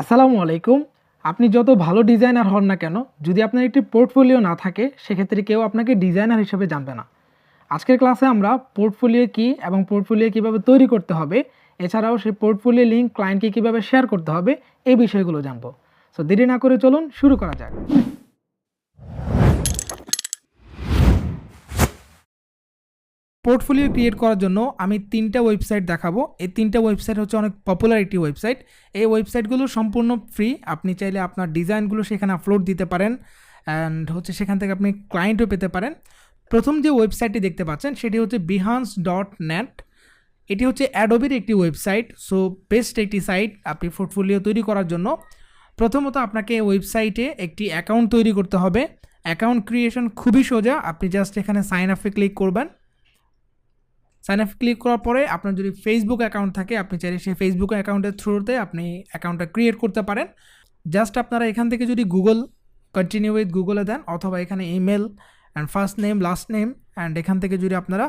আসসালামু আলাইকুম। আপনি যত ভালো ডিজাইনার হন না কেন, যদি আপনার একটি পোর্টফোলিও না থাকে, সেক্ষেত্রে কেউ আপনাকে ডিজাইনার হিসেবে জানবে না। আজকের ক্লাসে আমরা পোর্টফোলিও কী এবং পোর্টফোলিও কীভাবে তৈরি করতে হবে, এছাড়াও সেই পোর্টফোলিও লিঙ্ক ক্লায়েন্টকে কীভাবে শেয়ার করতে হবে, এই বিষয়গুলো জানব। সো দেরি না করে চলুন শুরু করা যাক। পোর্টফোলিও ক্রিয়েট করার জন্য আমি তিনটা ওয়েবসাইট দেখাবো। এই তিনটা ওয়েবসাইট হচ্ছে অনেক পপুলার একটি ওয়েবসাইট এই ওয়েবসাইটগুলো সম্পূর্ণ ফ্রি আপনি চাইলে আপনার ডিজাইনগুলো সেখানে আপলোড দিতে পারেন অ্যান্ড হচ্ছে সেখান থেকে আপনি ক্লায়েন্টও পেতে পারেন। প্রথম যে ওয়েবসাইটটি দেখতে পাচ্ছেন, সেটি হচ্ছে বিহান্স ডট নেট এটি হচ্ছে অ্যাডোবির একটি ওয়েবসাইট সো বেস্ট একটি সাইট আপনি পোর্টফোলিও তৈরি করার জন্য। প্রথমত আপনাকে ওয়েবসাইটে একটি অ্যাকাউন্ট তৈরি করতে হবে। অ্যাকাউন্ট ক্রিয়েশন খুবই সোজা। আপনি জাস্ট এখানে সাইন আপে ক্লিক করবেন। সাইন আপ ক্লিক করার পরে আপনার যদি ফেসবুক অ্যাকাউন্ট থাকে, আপনি চাইলে সেই ফেসবুক অ্যাকাউন্টের থ্রুতে আপনি অ্যাকাউন্টটা ক্রিয়েট করতে পারেন। জাস্ট আপনারা এখান থেকে যদি গুগল কন্টিনিউ উইথ গুগলে দেন, অথবা এখানে email and first name last name and এখান থেকে যদি আপনারা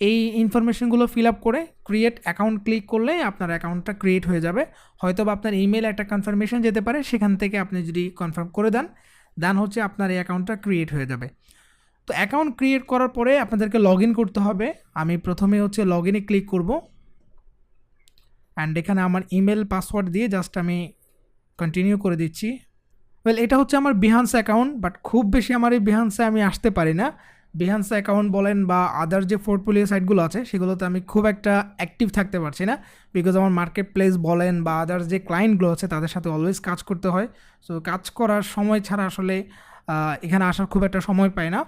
এই ইনফরমেশনগুলো ফিল আপ করে ক্রিয়েট অ্যাকাউন্ট ক্লিক করলেই আপনার অ্যাকাউন্টটা ক্রিয়েট হয়ে যাবে। হয়তো বা আপনার ইমেল একটা কনফার্মেশন যেতে পারে, সেখান থেকে আপনি যদি কনফার্ম করে দেন দেন হচ্ছে আপনার এই অ্যাকাউন্টটা ক্রিয়েট হয়ে যাবে। তো অ্যাকাউন্ট ক্রিয়েট করার পরে আপনাদেরকে লগ করতে হবে। আমি প্রথমে হচ্ছে লগ ইনে ক্লিক করব। অ্যান্ড এখানে আমার ইমেল পাসওয়ার্ড দিয়ে জাস্ট আমি কন্টিনিউ করে দিচ্ছি। ওয়েল এটা হচ্ছে আমার বিহান্স অ্যাকাউন্ট বাট খুব বেশি আমার এই বিহান্সে আমি আসতে পারি না। বিহান্স অ্যাকাউন্ট বলেন বা আদার যে পোর্টফোলিও সাইটগুলো আছে, সেগুলোতে আমি খুব একটা অ্যাক্টিভ থাকতে পারছি না। বিকজ আমার মার্কেট প্লেস বলেন বা আদার্স যে ক্লায়েন্টগুলো আছে, তাদের সাথে অলওয়েজ কাজ করতে হয়। সো কাজ করার সময় ছাড়া আসলে এখানে আসার খুব একটা সময় পাই না।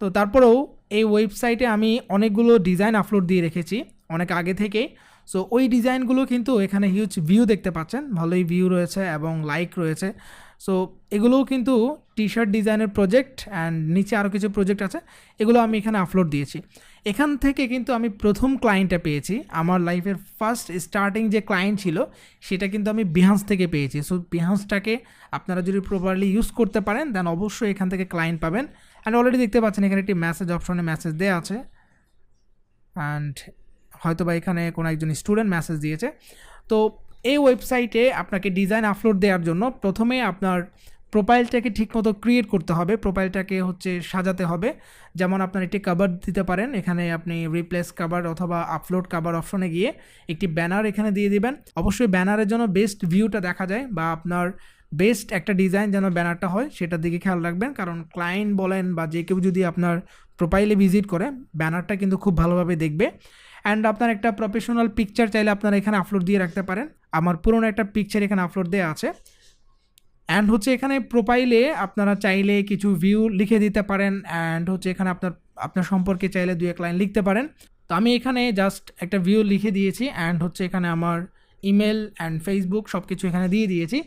তো তারপরেও এই ওয়েবসাইটে আমি অনেকগুলো ডিজাইন আপলোড দিয়ে রেখেছি, অনেক আগে থেকেই। সো ওই ডিজাইনগুলো কিন্তু এখানে হিউজ ভিউ দেখতে পাচ্ছেন, ভালোই ভিউ রয়েছে এবং লাইক রয়েছে। সো এগুলোও কিন্তু টি শার্ট ডিজাইনের প্রজেক্ট অ্যান্ড নিচে আরও কিছু প্রজেক্ট আছে, এগুলো আমি এখানে আপলোড দিয়েছি। এখান থেকে কিন্তু আমি প্রথম ক্লায়েন্টটা পেয়েছি। আমার লাইফের ফার্স্ট স্টার্টিং যে ক্লায়েন্ট ছিল, সেটা কিন্তু আমি বিহান্স থেকে পেয়েছি। সো বিহান্সটাকে আপনারা যদি প্রপারলি ইউজ করতে পারেন দেন অবশ্যই এখান থেকে ক্লায়েন্ট পাবেন। অ্যান্ড অলরেডি দেখতে পাচ্ছেন এখানে একটি মেসেজ অপশনে মেসেজ দেওয়া আছে। অ্যান্ড হয়তো বা এখানে কোনো একজন স্টুডেন্ট মেসেজ দিয়েছে। তো, এই ওয়েবসাইটে আপনাকে ডিজাইন আপলোড দেওয়ার জন্য প্রথমে আপনার প্রোফাইলটাকে ঠিকমতো ক্রিয়েট করতে হবে প্রোফাইলটাকে হচ্ছে সাজাতে হবে। যেমন আপনার একটি কাভার দিতে পারেন, এখানে আপনি রিপ্লেস কাভার অথবা আপলোড কাভার অপশনে গিয়ে একটি ব্যানার এখানে দিয়ে দিবেন। অবশ্যই ব্যানারের জন্য বেস্ট ভিউটা দেখা যায় বা আপনার বেস্ট একটা ডিজাইন যেন ব্যানারটা হয়, সেটার দিকে খেয়াল রাখবেন। কারণ ক্লায়েন্ট বলেন বা যে কেউ যদি আপনার প্রোফাইলে ভিজিট করে ব্যানারটা কিন্তু খুব ভালোভাবে দেখবে। অ্যান্ড আপনার একটা প্রফেশনাল পিকচার চাইলে আপনারা এখানে আপলোড দিয়ে রাখতে পারেন। আমার পুরনো একটা পিকচার এখানে আপলোড দেওয়া আছে। অ্যান্ড হচ্ছে এখানে প্রোফাইলে আপনারা চাইলে কিছু ভিউ লিখে দিতে পারেন অ্যান্ড হচ্ছে এখানে আপনার আপনার সম্পর্কে চাইলে দু এক লাইন লিখতে পারেন। তো আমি এখানে জাস্ট একটা ভিউ লিখে দিয়েছি অ্যান্ড হচ্ছে এখানে আমার ইমেল অ্যান্ড ফেসবুক সব কিছু এখানে দিয়ে দিয়েছি।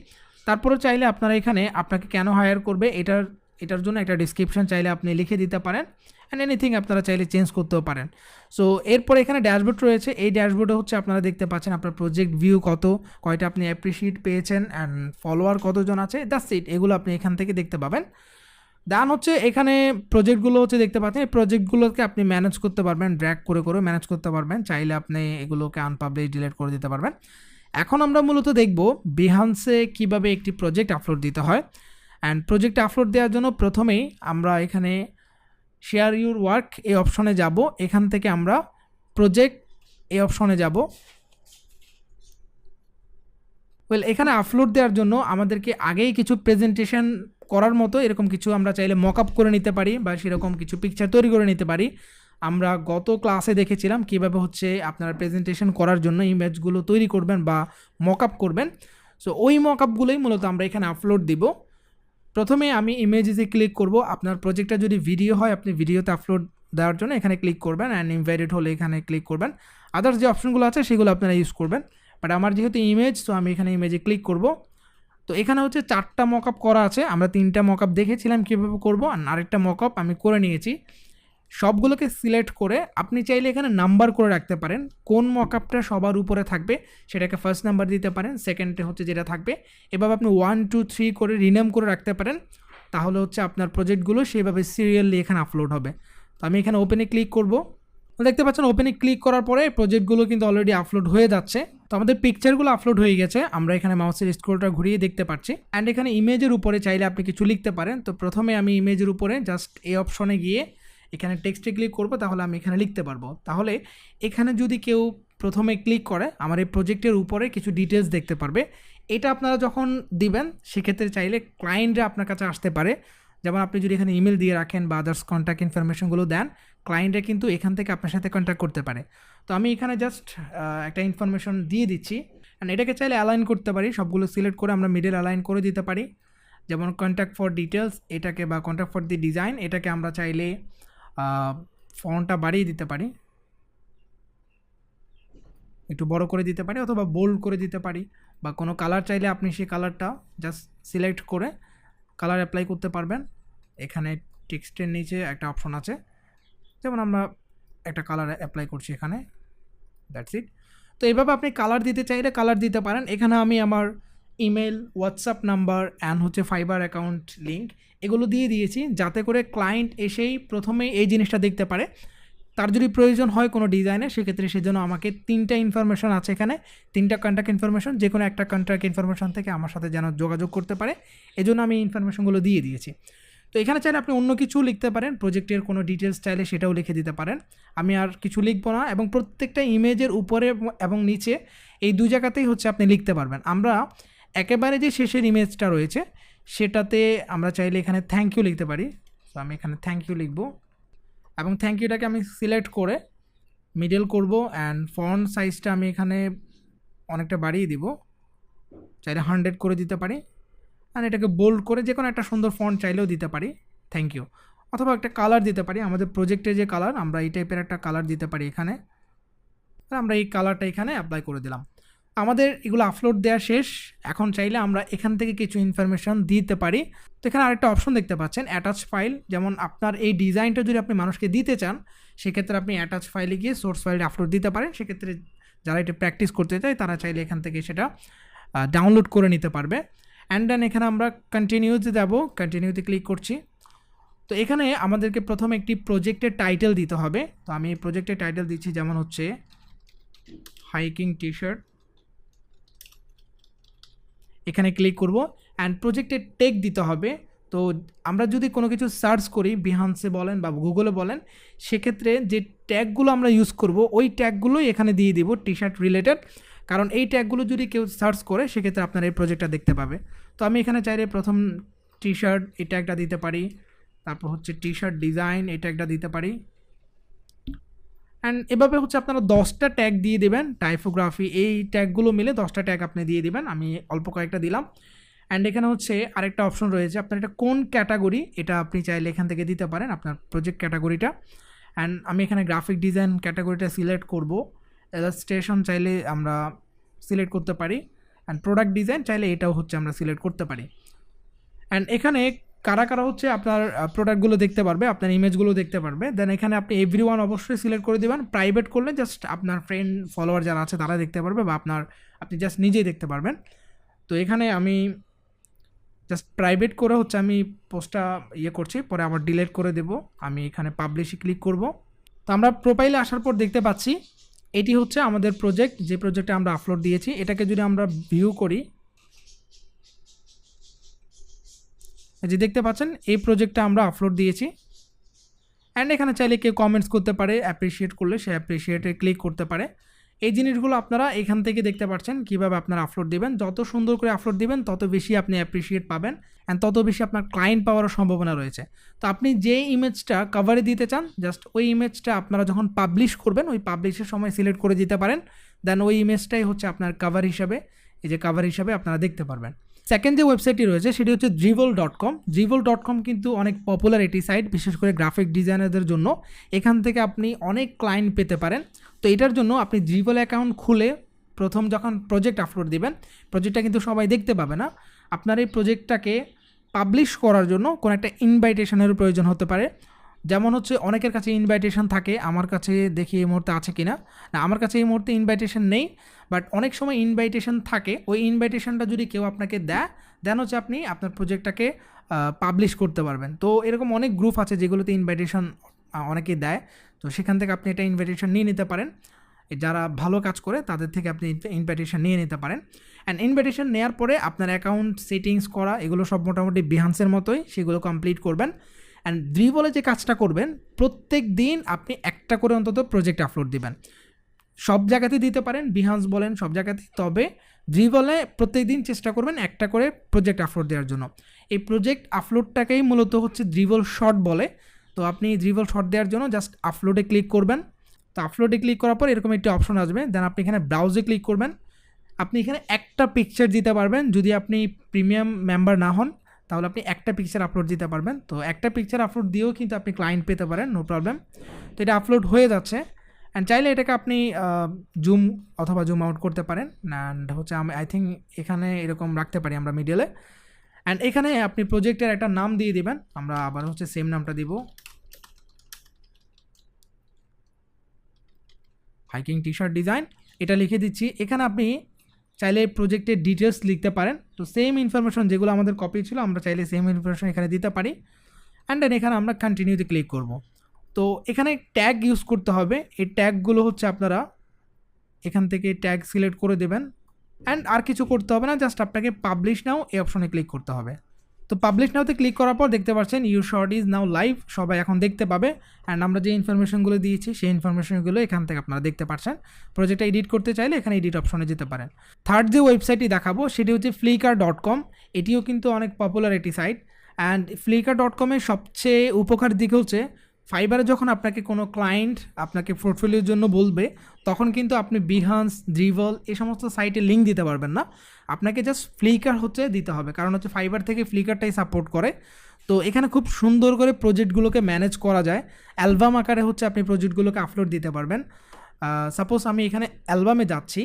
তারপরে চাইলে আপনারা এখানে আপনাকে কেন হায়ার করবে এটার এটার জন্য একটা ডিসক্রিপশন চাইলে আপনি লিখে দিতে পারেন অ্যান্ড এনিথিং আপনারা চাইলে চেঞ্জ করতেও পারেন। সো এরপর এখানে ড্যাশবোর্ড রয়েছে। এই ড্যাশবোর্ডে হচ্ছে আপনারা দেখতে পাচ্ছেন আপনার প্রজেক্ট ভিউ কত, কয়টা আপনি অ্যাপ্রিসিয়েট পেয়েছেন অ্যান্ড ফলোয়ার কতজন আছে দ্যাটস ইট এগুলো আপনি এখান থেকে দেখতে পাবেন। দান হচ্ছে এখানে প্রজেক্টগুলো হচ্ছে দেখতে পাচ্ছেন, এই প্রজেক্টগুলোকে আপনি ম্যানেজ করতে পারবেন ড্র্যাক করে করে ম্যানেজ করতে পারবেন। চাইলে আপনি এগুলোকে আনপাবলিশ ডিলিট করে দিতে পারবেন। এখন আমরা মূলত দেখব বিহান্সে কীভাবে একটি প্রজেক্ট আপলোড দিতে হয়। অ্যান্ড প্রজেক্ট আপলোড দেওয়ার জন্য প্রথমেই আমরা এখানে শেয়ার ইউর ওয়ার্ক এই অপশনে যাব। এখান থেকে আমরা প্রজেক্ট এই অপশনে যাব। ওয়েল এখানে আপলোড দেওয়ার জন্য আমাদেরকে আগেই কিছু প্রেজেন্টেশন করার মতো এরকম কিছু আমরা চাইলে মক আপ করে নিতে পারি বা সেরকম কিছু পিকচার তৈরি করে নিতে পারি। আমরা গত ক্লাসে দেখেছিলাম কীভাবে হচ্ছে আপনারা প্রেজেন্টেশন করার জন্য ইমেজগুলো তৈরি করবেন বা মক আপ করবেন। সো ওই মক আপগুলোই মূলত আমরা এখানে আপলোড দিব। প্রথমে আমি ইমেজেসে ক্লিক করব। আপনার প্রজেক্টটা যদি ভিডিও হয়, আপনি ভিডিওতে আপলোড দেওয়ার জন্য এখানে ক্লিক করবেন অ্যান্ড ইনভাইটেড হলে এখানে ক্লিক করবেন। আদার্স যে অপশনগুলো আছে, সেগুলো আপনারা ইউজ করবেন। বাট আমার যেহেতু ইমেজ তো আমি এখানে ইমেজে ক্লিক করব। তো এখানে হচ্ছে চারটা মকআপ করা আছে। আমরা তিনটা মকআপ দেখেছিলাম কীভাবে করব, আর আরেকটা মকআপ আমি করে নিয়েছি। সবগুলোকে সিলেক্ট করে আপনি চাইলে এখানে নাম্বার করে রাখতে পারেন। কোন মকআপটা সবার উপরে থাকবে সেটাকে ফার্স্ট নাম্বার দিতে পারেন সেকেন্ডে হচ্ছে যেটা থাকবে। এভাবে আপনি ওয়ান টু থ্রি করে রিনেম করে রাখতে পারেন। তাহলে হচ্ছে আপনার প্রজেক্টগুলো সেইভাবে সিরিয়ালি এখানে আপলোড হবে। তো আমি এখানে ওপেনে ক্লিক করব। দেখতে পাচ্ছেন ওপেনে ক্লিক করার পরে প্রজেক্টগুলো কিন্তু অলরেডি আপলোড হয়ে যাচ্ছে। তো আমাদের পিকচারগুলো আপলোড হয়ে গেছে। আমরা এখানে মাউসের স্ক্রোলটা ঘুরিয়ে দেখতে পাচ্ছি। অ্যান্ড এখানে ইমেজের উপরে চাইলে আপনি কিছু লিখতে পারেন। তো প্রথমে আমি ইমেজের উপরে জাস্ট এই অপশনে গিয়ে এখানে টেক্সটে ক্লিক করব, তাহলে আমি এখানে লিখতে পারব। তাহলে এখানে যদি কেউ প্রথমে ক্লিক করে, আমার এই প্রজেক্টের উপরে কিছু ডিটেলস দেখতে পারবে। এটা আপনারা যখন দিবেন, সেক্ষেত্রে চাইলে ক্লায়েন্টরা আপনার কাছে আসতে পারে। যেমন আপনি যদি এখানে ইমেল দিয়ে রাখেন বা আদার্স কন্ট্যাক্ট ইনফরমেশনগুলো দেন ক্লায়েন্টরা কিন্তু এখান থেকে আপনার সাথে কন্ট্যাক্ট করতে পারে। তো আমি এখানে জাস্ট একটা ইনফরমেশন দিয়ে দিচ্ছি। অ্যান্ড এটাকে চাইলে অ্যালাইন করতে পারি, সবগুলো সিলেক্ট করে আমরা মিডল অ্যালাইন করে দিতে পারি। যেমন কন্ট্যাক্ট ফর ডিটেলস এটাকে বা কন্ট্যাক্ট ফর দি ডিজাইন এটাকে আমরা চাইলে ফন্টটা বাড়িয়ে দিতে পারি। একটু বড় করে দিতে পারি অথবা বোল্ড করে দিতে পারি বা কোনো কালার চাইলে আপনি সেই কালারটা জাস্ট সিলেক্ট করে কালার অ্যাপ্লাই করতে পারবেন। এখানে টেক্সটের নিচে একটা অপশন আছে। যেমন আমরা একটা কালার অ্যাপ্লাই করছি এখানে দ্যাটস ইট তো এইভাবে আপনি কালার দিতে চাইলে কালার দিতে পারেন। এখানে আমি আমার ইমেল, হোয়াটসঅ্যাপ নাম্বার অ্যান্ড হচ্ছে ফাইবার অ্যাকাউন্ট লিঙ্ক এগুলো দিয়ে দিয়েছি যাতে করে ক্লায়েন্ট এসেই প্রথমে এই জিনিসটা দেখতে পারে। তার যদি প্রয়োজন হয় কোনো ডিজাইনে, সেক্ষেত্রে সেজন্য আমাকে তিনটা ইনফরমেশন আছে এখানে, তিনটা কন্ট্যাক্ট ইনফরমেশন যে কোনো একটা কন্ট্যাক্ট ইনফরমেশন থেকে আমার সাথে যেন যোগাযোগ করতে পারে। এজন্য আমি ইনফরমেশনগুলো দিয়ে দিয়েছি। তো এখানে চাইলে আপনি অন্য কিছু লিখতে পারেন প্রজেক্টের কোনো ডিটেলস চাইলে সেটাও লিখে দিতে পারেন। আমি আর কিছু লিখব না এবং প্রত্যেকটা ইমেজের উপরে এবং নিচে এই দু জায়গাতেই হচ্ছে আপনি লিখতে পারবেন। আমরা একেবারে যে শেষের ইমেজটা রয়েছে, সেটাতে আমরা চাইলে এখানে থ্যাংক ইউ লিখতে পারি। তো আমি এখানে থ্যাংক ইউ লিখব। এবং থ্যাংক ইউটাকে আমি সিলেক্ট করে মিডল করব অ্যান্ড ফন্ট সাইজটা আমি এখানে অনেকটা বাড়িয়ে দিব। চাইলে হান্ড্রেড করে দিতে পারি। অ্যান্ড এটাকে বোল্ড করে যে কোনো একটা সুন্দর ফন্ট চাইলেও দিতে পারি। থ্যাংক ইউ অথবা একটা কালার দিতে পারি। আমাদের প্রজেক্টে যে কালার আমরা এই টাইপের একটা কালার দিতে পারি এখানে। আমরা এই কালারটা এখানে অ্যাপ্লাই করে দিলাম। আমাদের এগুলো আপলোড দেওয়া শেষ। এখন চাইলে আমরা এখান থেকে কিছু ইনফরমেশন দিতে পারি। তো এখানে আরেকটা অপশন দেখতে পাচ্ছেন অ্যাটাচ ফাইল যেমন আপনার এই ডিজাইনটা যদি আপনি মানুষকে দিতে চান, সেক্ষেত্রে আপনি অ্যাটাচ ফাইলে গিয়ে সোর্স ফাইলটা আপলোড দিতে পারেন। সেক্ষেত্রে যারা এটা প্র্যাকটিস করতে চায়, তারা চাইলে এখান থেকে সেটা ডাউনলোড করে নিতে পারবে। অ্যান্ড দেন এখানে আমরা কন্টিনিউতে যাব। কন্টিনিউতে ক্লিক করছি। তো এখানে আমাদেরকে প্রথমে একটি প্রজেক্টের টাইটেল দিতে হবে। তো আমি এই প্রজেক্টের টাইটেল দিচ্ছি, যেমন হচ্ছে হাইকিং টি শার্ট এখানে ক্লিক করব অ্যান্ড প্রজেক্টের টেক দিতে হবে। তো আমরা যদি কোনো কিছু সার্চ করি বিহান্সে বলেন বা গুগলে বলেন, সেক্ষেত্রে যে ট্যাগগুলো আমরা ইউজ করব, ওই ট্যাগগুলোই এখানে দিয়ে দিব টি শার্ট রিলেটেড কারণ এই ট্যাগগুলো যদি কেউ সার্চ করে, সেক্ষেত্রে আপনার এই প্রজেক্টটা দেখতে পাবে। তো আমি এখানে চাইলে প্রথম টি শার্ট এই ট্যাগটা দিতে পারি, তারপর হচ্ছে টি শার্ট ডিজাইন এই ট্যাগটা দিতে পারি। অ্যান্ড এভাবে হচ্ছে আপনারা দশটা ট্যাগ দিয়ে দেবেন টাইপোগ্রাফি এই ট্যাগগুলো মিলে দশটা ট্যাগ আপনি দিয়ে দেবেন, আমি অল্প কয়েকটা দিলাম। অ্যান্ড এখানে হচ্ছে আরেকটা অপশন রয়েছে, আপনার এটা কোন ক্যাটাগরি এটা আপনি চাইলে এখান থেকে দিতে পারেন আপনার প্রজেক্ট ক্যাটাগরিটা অ্যান্ড আমি এখানে গ্রাফিক ডিজাইন ক্যাটাগরিটা সিলেক্ট করব স্টেশন চাইলে আমরা সিলেক্ট করতে পারি অ্যান্ড প্রোডাক্ট ডিজাইন চাইলে এটাও হচ্ছে আমরা সিলেক্ট করতে পারি। অ্যান্ড এখানে কারা কারা হচ্ছে আপনার প্রোডাক্টগুলো দেখতে পারবে, আপনার ইমেজগুলো দেখতে পারবে দেন এখানে আপনি এভরি ওয়ান অবশ্যই সিলেক্ট করে দেবেন প্রাইভেট করলে জাস্ট আপনার ফ্রেন্ড ফলোয়ার যারা আছে তারা দেখতে পারবে বা আপনার, আপনি জাস্ট নিজেই দেখতে পারবেন। তো এখানে আমি জাস্ট প্রাইভেট করে হচ্ছে আমি পোস্টটা ইয়ে করছি, পরে আবার ডিলেট করে দেব, আমি এখানে পাবলিশে ক্লিক করব। তো আমরা প্রোফাইলে আসার পর দেখতে পাচ্ছি, এটি হচ্ছে আমাদের প্রজেক্ট যে প্রজেক্টে আমরা আপলোড দিয়েছি, এটাকে যদি আমরা ভিউ করি যে দেখতে পাচ্ছেন, এই প্রজেক্টটা আমরা আপলোড দিয়েছি। অ্যান্ড এখানে চাইলে কেউ কমেন্টস করতে পারে অ্যাপ্রিসিয়েট করলে সে অ্যাপ্রিসিয়েটে ক্লিক করতে পারে। এই জিনিসগুলো আপনারা এখান থেকে দেখতে পাচ্ছেন, কীভাবে আপনারা আপলোড দিবেন। যত সুন্দর করে আপলোড দিবেন, তত বেশি আপনি অ্যাপ্রিসিয়েট পাবেন অ্যান্ড তত বেশি আপনার ক্লায়েন্ট পাওয়ারও সম্ভাবনা রয়েছে। তো আপনি যে ইমেজটা কভারে দিতে চান জাস্ট ওই ইমেজটা আপনারা যখন পাবলিশ করবেন, ওই পাবলিশের সময় সিলেক্ট করে দিতে পারেন। দেন ওই ইমেজটাই হচ্ছে আপনার কাভার হিসাবে, এই যে কাভার হিসাবে আপনারা দেখতে পারবেন। সেকেন্ড যে ওয়েবসাইটটি রয়েছে, সেটি হচ্ছে ড্রিভল ডট কম ড্রিভল ডট কম কিন্তু অনেক পপুলার এটি সাইট বিশেষ করে গ্রাফিক ডিজাইনারদের জন্য। এখান থেকে আপনি অনেক ক্লায়েন্ট পেতে পারেন। তো এটার জন্য আপনি ড্রিভল অ্যাকাউন্ট খুলে প্রথম যখন প্রজেক্ট আপলোড দিবেন প্রজেক্টটা কিন্তু সবাই দেখতে পাবে না। আপনার এই প্রজেক্টটাকে পাবলিশ করার জন্য কোনো একটা ইনভাইটেশনের প্রয়োজন হতে পারে। যেমন হচ্ছে অনেকের কাছে ইনভাইটেশন থাকে, আমার কাছে দেখি এই মুহূর্তে আছে কি না না আমার কাছে এই মুহূর্তে ইনভাইটেশন নেই বাট অনেক সময় ইনভাইটেশন থাকে। ওই ইনভাইটেশনটা যদি কেউ আপনাকে দেয় দেন হচ্ছে আপনি আপনার প্রজেক্টটাকে পাবলিশ করতে পারবেন। তো এরকম অনেক গ্রুপ আছে যেগুলোতে ইনভাইটেশন অনেকে দেয়। তো সেখান থেকে আপনি এটা ইনভাইটেশন নিয়ে নিতে পারেন। যারা ভালো কাজ করে, তাদের থেকে আপনি ইনভাইটেশন নিয়ে নিতে পারেন। অ্যান্ড ইনভাইটেশন নেওয়ার পরে আপনার অ্যাকাউন্ট সেটিংস করা, এগুলো সব মোটামুটি বিহান্সের মতোই, সেগুলো কমপ্লিট করবেন। অ্যান্ড ড্রিবলে যে কাজটা করবেন, প্রত্যেক দিন আপনি একটা করে অন্তত প্রজেক্ট আপলোড দিবেন। সব জায়গাতে দিতে পারেন বিহান্স বলেন, সব জায়গাতে তবে ড্রিবলে প্রত্যেক দিন চেষ্টা করবেন একটা করে প্রজেক্ট আপলোড দেওয়ার জন্য। এই প্রজেক্ট আপলোডটাকেই মূলত হচ্ছে ড্রিবল শর্ট বলে। তো আপনি ড্রিবল শর্ট দেওয়ার জন্য জাস্ট আপলোডে ক্লিক করবেন। তো আপলোডে ক্লিক করার পর এরকম একটি অপশন আসবে। দেন আপনি এখানে ব্রাউজে ক্লিক করবেন। আপনি এখানে একটা পিকচার দিতে পারবেন। যদি আপনি প্রিমিয়াম মেম্বার না হন তাহলে আপনি একটা পিকচার আপলোড দিতে পারবেন। তো একটা পিকচার আপলোড দিয়েও কিন্তু আপনি ক্লায়েন্ট পেতে পারেন নো প্রবলেম তো এটা আপলোড হয়ে যাচ্ছে। অ্যান্ড চাইলে এটাকে আপনি জুম অথবা জুম আউট করতে পারেন। অ্যান্ড হচ্ছে আমি আই থিঙ্ক এখানে এরকম রাখতে পারি আমরা মিডিয়ালে অ্যান্ড এখানে আপনি প্রজেক্টের একটা নাম দিয়ে দিবেন। আমরা আবার হচ্ছে সেম নামটা দিব। হাইকিং টি শার্ট ডিজাইন এটা লিখে দিচ্ছি। এখানে আপনি চাইলে প্রজেক্টের ডিটেলস লিখতে পারেন। তো সেম ইনফরমেশন যেগুলো আমাদের কপি ছিল, আমরা চাইলে সেম ইনফরমেশন এখানে দিতে পারি। অ্যান্ড দেন এখানে আমরা কন্টিনিউতে ক্লিক করব। তো এখানে ট্যাগ ইউজ করতে হবে। এই ট্যাগগুলো হচ্ছে আপনারা এখান থেকে ট্যাগ সিলেক্ট করে দেবেন। অ্যান্ড আর কিছু করতে হবে না জাস্ট আপনাকে পাবলিশ নাও এই অপশনে ক্লিক করতে হবে। তো পাবলিশ নাওতে ক্লিক করার পর দেখতে পাচ্ছেন your shot is now live সবাই এখন দেখতে পাবে। অ্যান্ড আমরা যে ইনফরমেশনগুলো দিয়েছি, সেই ইনফরমেশনগুলো এখান থেকে আপনারা দেখতে পাচ্ছেন। প্রজেক্টটা এডিট করতে চাইলে এখানে এডিট অপশনে যেতে পারেন। থার্ড যে ওয়েবসাইটটি দেখাবো, সেটি হচ্ছে ফ্লিকার ডট কম এটিও কিন্তু অনেক পপুলার একটি সাইট অ্যান্ড ফ্লিকার ডট কমের সবচেয়ে উপকার দিক হচ্ছে ফাইবারে যখন আপনাকে কোনো ক্লায়েন্ট আপনাকে পোর্টফোলিওর জন্য বলবে, তখন কিন্তু আপনি বিহান্স ড্রিভল এই সমস্ত সাইটে লিঙ্ক দিতে পারবেন না। আপনাকে জাস্ট ফ্লিকার হচ্ছে দিতে হবে, কারণ হচ্ছে ফাইবার থেকে ফ্লিকারটাই সাপোর্ট করে। তো এখানে খুব সুন্দর করে প্রজেক্টগুলোকে ম্যানেজ করা যায়। অ্যালবাম আকারে হচ্ছে আপনি প্রজেক্টগুলোকে আপলোড দিতে পারবেন। সাপোজ আমি এখানে অ্যালবামে যাচ্ছি।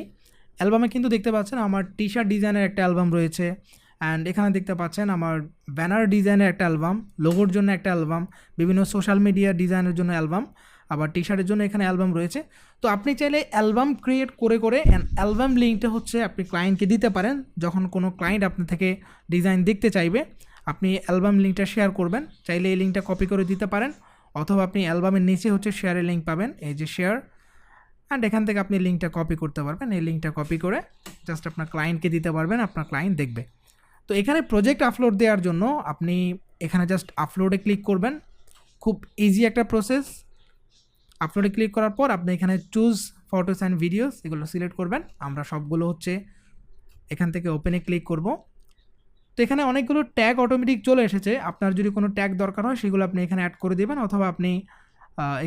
অ্যালবামে কিন্তু দেখতে পাচ্ছেন আমার টি শার্ট ডিজাইনের একটা অ্যালবাম রয়েছে। অ্যান্ড এখানে দেখতে পাচ্ছেন আমার ব্যানার ডিজাইনের একটা অ্যালবাম, লোগোর জন্য একটা অ্যালবাম, বিভিন্ন সোশ্যাল মিডিয়া ডিজাইনের জন্য অ্যালবাম, আবার টি শার্টের জন্য এখানে অ্যালবাম রয়েছে। তো আপনি চাইলে অ্যালবাম ক্রিয়েট করে করে অ্যালবাম লিঙ্কটা হচ্ছে আপনি ক্লায়েন্টকে দিতে পারেন, যখন কোনো ক্লায়েন্ট আপনার থেকে ডিজাইন দেখতে চাইবে, আপনি অ্যালবাম লিঙ্কটা শেয়ার করবেন, চাইলে এই লিঙ্কটা কপি করে দিতে পারেন, অথবা আপনি অ্যালবামের নিচে হচ্ছে শেয়ারের লিঙ্ক পাবেন, এই যে শেয়ার অ্যান্ড এখান থেকে আপনি লিঙ্কটা কপি করতে পারবেন, এই লিঙ্কটা কপি করে জাস্ট আপনার ক্লায়েন্টকে দিতে পারবেন, আপনার ক্লায়েন্ট দেখবে। তো এখানে প্রজেক্ট আপলোড দেওয়ার জন্য আপনি এখানে জাস্ট আপলোডে ক্লিক করবেন। খুব ইজি একটা প্রসেস আপলোডে ক্লিক করার পর আপনি এখানে চুজ ফটোস অ্যান্ড ভিডিওস এগুলো সিলেক্ট করবেন। আমরা সবগুলো হচ্ছে এখান থেকে ওপেনে ক্লিক করব। তো এখানে অনেকগুলো ট্যাগ অটোমেটিক চলে এসেছে। আপনার যদি কোনো ট্যাগ দরকার হয় সেগুলো আপনি এখানে অ্যাড করে দেবেন অথবা আপনি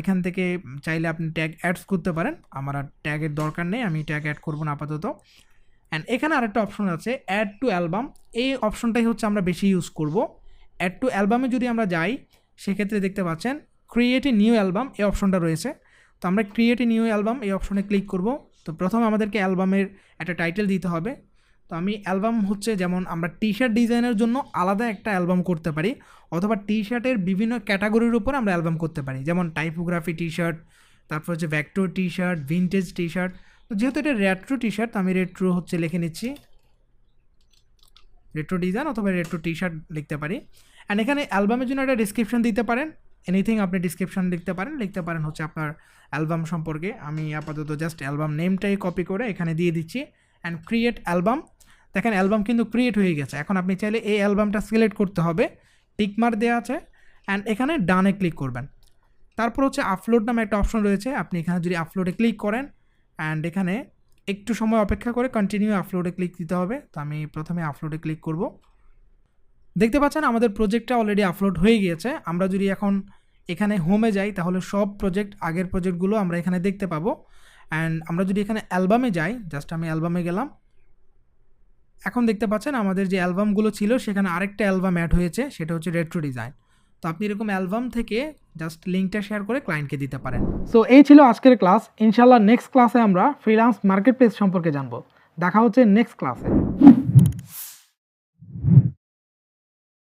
এখান থেকে চাইলে আপনি ট্যাগ অ্যাডস করতে পারেন। আমার ট্যাগের দরকার নেই, আমি ট্যাগ অ্যাড করব না আপাতত। অ্যান্ড এখানে আরেকটা অপশন আছে অ্যাড টু অ্যালবাম এই অপশনটাই হচ্ছে আমরা বেশি ইউজ করব। অ্যাড টু অ্যালবামে যদি আমরা যাই, সেক্ষেত্রে দেখতে পাচ্ছেন ক্রিয়েট এ নিউ অ্যালবাম এই অপশনটা রয়েছে। তো আমরা ক্রিয়েট এ নিউ অ্যালবাম এই অপশনে ক্লিক করব। তো প্রথম আমাদেরকে অ্যালবামের একটা টাইটেল দিতে হবে। তো আমি অ্যালবাম হচ্ছে যেমন আমরা টি শার্ট ডিজাইনের জন্য আলাদা একটা অ্যালবাম করতে পারি, অথবা টি শার্টের বিভিন্ন ক্যাটাগরির উপর আমরা অ্যালবাম করতে পারি। যেমন টাইপোগ্রাফি টি শার্ট তারপর হচ্ছে vector T shirt vintage T shirt তো যেহেতু এটা রেট্রো টি শার্ট আমি রেট্রো হচ্ছে লিখে নিচ্ছি। রেট্রো ডিজাইন অথবা রেট্রো টি শার্ট লিখতে পারি। অ্যান্ড এখানে অ্যালবামের জন্য একটা ডিসক্রিপশন দিতে পারেন। এনিথিং আপনি ডিসক্রিপশন লিখতে পারেন। লিখতে পারেন হচ্ছে আপনার অ্যালবাম সম্পর্কে। আমি আপাতত জাস্ট অ্যালবাম নেমটাই কপি করে এখানে দিয়ে দিচ্ছি। And create album. দেখেন, অ্যালবাম কিন্তু ক্রিয়েট হয়ে গেছে। এখন আপনি চাইলে এই অ্যালবামটা সিলেক্ট করতে হবে। টিকমার দেওয়া আছে। অ্যান্ড এখানে ডানে ক্লিক করবেন। তারপর হচ্ছে আপলোড নামে একটা অপশন রয়েছে। আপনি এখানে যদি আপলোডে ক্লিক করেন অ্যান্ড এখানে একটু সময় অপেক্ষা করে কন্টিনিউ আপলোডে ক্লিক দিতে হবে। তো আমি প্রথমে আপলোডে ক্লিক করব। দেখতে পাচ্ছেন আমাদের প্রজেক্টটা অলরেডি আপলোড হয়ে গিয়েছে। আমরা যদি এখন এখানে হোমে যাই, তাহলে সব প্রজেক্ট আগের প্রজেক্টগুলো আমরা এখানে দেখতে পাবো। অ্যান্ড আমরা যদি এখানে অ্যালবামে যাই জাস্ট আমি অ্যালবামে গেলাম। এখন দেখতে পাচ্ছেন আমাদের যে অ্যালবামগুলো ছিল, সেখানে আরেকটা অ্যালবাম অ্যাড হয়েছে, সেটা হচ্ছে রেট্রো ডিজাইন তো আপনি এরকম অ্যালবাম থেকে জাস্ট লিঙ্কটা শেয়ার করে ক্লায়েন্টকে দিতে পারেন। সো এই ছিল আজকের ক্লাস ইনশাল্লাহ নেক্সট ক্লাসে আমরা ফ্রিলান্স মার্কেট প্লেস সম্পর্কে জানব। দেখা হচ্ছে নেক্সট ক্লাসে